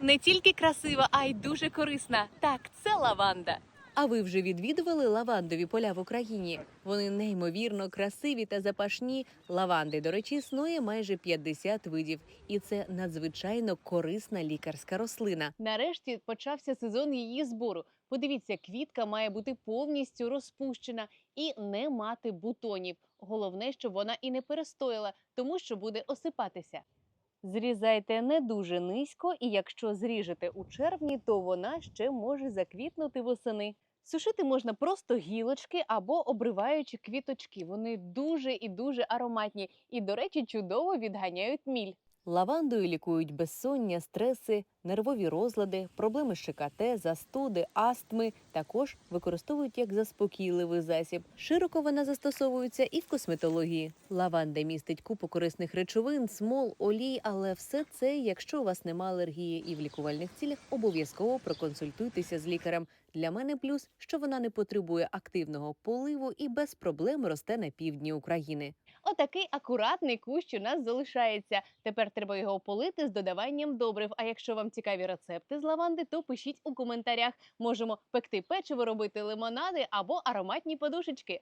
Не тільки красива, а й дуже корисна. Так, це лаванда. А ви вже відвідували лавандові поля в Україні? Вони неймовірно красиві та запашні. Лаванди, до речі, існує майже 50 видів, і це надзвичайно корисна лікарська рослина. Нарешті почався сезон її збору. Подивіться, квітка має бути повністю розпущена і не мати бутонів. Головне, щоб вона і не перестояла, тому що буде осипатися. Зрізайте не дуже низько, і якщо зріжете у червні, то вона ще може заквітнути восени. Сушити можна просто гілочки або обриваючи квіточки. Вони дуже і дуже ароматні і, до речі, чудово відганяють міль. Лавандою лікують безсоння, стреси, нервові розлади, проблеми з ШКТ, застуди, астми. Також використовують як заспокійливий засіб. Широко вона застосовується і в косметології. Лаванда містить купу корисних речовин, смол, олій, але все це, якщо у вас нема алергії і в лікувальних цілях, обов'язково проконсультуйтеся з лікарем. Для мене плюс, що вона не потребує активного поливу і без проблем росте на півдні України. Отакий акуратний кущ у нас залишається. Тепер треба його полити з додаванням добрив. А якщо вам цікаві рецепти з лаванди, то пишіть у коментарях. Можемо пекти печиво, робити лимонади або ароматні подушечки.